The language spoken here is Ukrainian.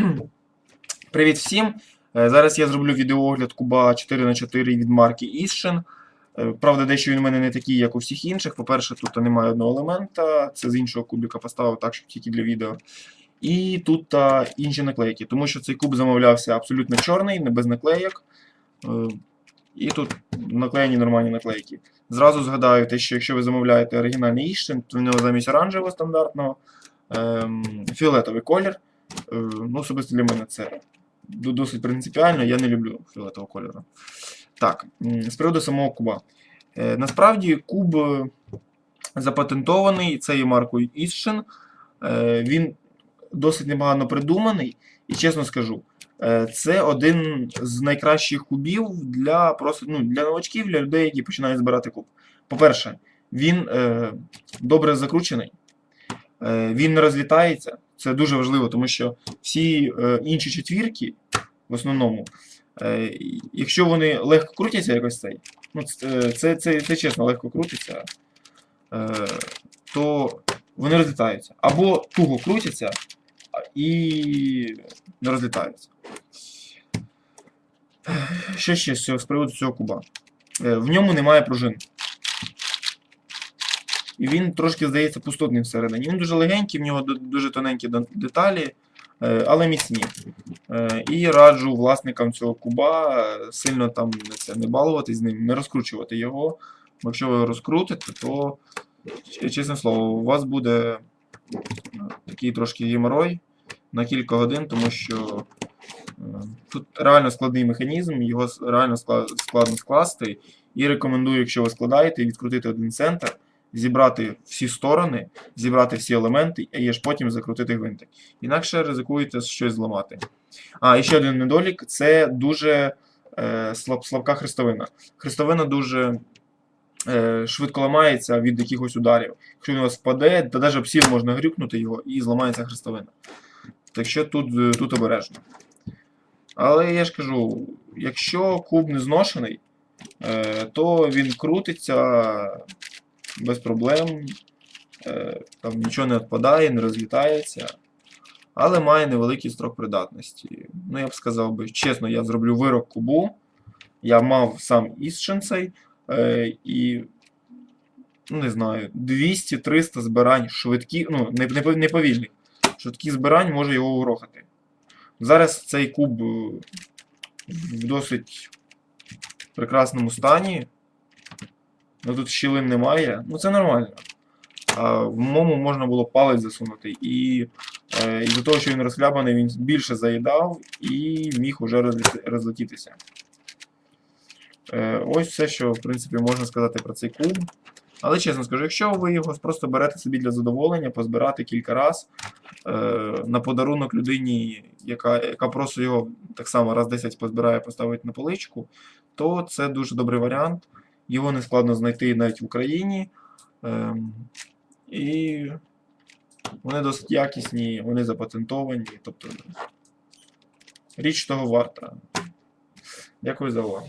Привіт всім! Е, Зараз я зроблю відеоогляд куба 4х4 від марки Іschen. Е, Правда, дещо він у мене не такий, як у всіх інших. По-перше, тут немає одного елемента, це з іншого кубика поставив так, щоб тільки для відео. І тут інші наклейки, тому що цей куб замовлявся абсолютно чорний, не без наклейок. Е, І тут наклеєні нормальні наклейки. Зразу згадаю те, що якщо ви замовляєте оригінальний Іщен, то в нього замість оранжевого стандартного ем, фіолетовий колір. Е, Ну, особисто для мене це досить принципіально, я не люблю фіолетового кольору. Так, з приводу самого куба. Е, Насправді куб е, запатентований цією маркою Іщен. Він досить непогано придуманий, і чесно скажу, це один з найкращих кубів для просто ну, для новачків, для людей, які починають збирати куб. По-перше, він е, добре закручений, е, він не розлітається. Це дуже важливо, тому що всі е, інші четвірки, в основному, е, якщо вони легко крутяться, якось цей, ну, це, це, це, це чесно, легко крутиться, е, то вони розлітаються. Або туго крутяться і не розлітаються. Що ще з приводу цього куба? В ньому немає пружин. І він трошки здається пустотним всередині. Він дуже легенький, в нього дуже тоненькі деталі, е, але міцні. Е, І раджу власникам цього куба е, сильно там це, не балуватись з ним, не розкручувати його. Бо Якщо ви розкрутите, то, чесне слово, у вас буде такий трошки геморой на кілька годин, тому що тут реально складний механізм, його реально складно скласти. І рекомендую, якщо ви складаєте, відкрутити один центр, зібрати всі сторони, зібрати всі елементи, і аж потім закрутити гвинтик. Інакше ризикуєте щось зламати. А, і ще один недолік це дуже е, слаб, слабка хрестовина. Хрестовина дуже е, швидко ламається від якихось ударів. Якщо він впаде, то навіть стіл можна грюкнути його і зламається хрестовина. Так що тут, е, тут обережно. Але я ж кажу, якщо куб не зношений, е, то він крутиться без проблем. Е, там нічого не відпадає, не розлітається. Але має невеликий строк придатності. Ну, я б сказав би, чесно, я зроблю вирок кубу. Я мав сам Іщенцей е, і, ну, не знаю, 200-300 збирань швидкі, ну, не. Швидкі збирань може його угрохати. Зараз цей куб е, в досить прекрасному стані. Ну тут щілин немає. Ну це нормально. А в моєму можна було палець засунути. І е, із-за того, що він розхлябаний, він більше заїдав і міг уже розлетітися. Е, ось все, що в принципі можна сказати про цей куб. Але чесно скажу, якщо ви його просто берете собі для задоволення, позбирати кілька раз е, на подарунок людині, яка, яка просто його так само раз 10 позбирає, поставить на поличку, то це дуже добрий варіант. Його не складно знайти навіть в Україні. Ем, і вони досить якісні, вони запатентовані. Тобто річ того варта. Дякую за увагу.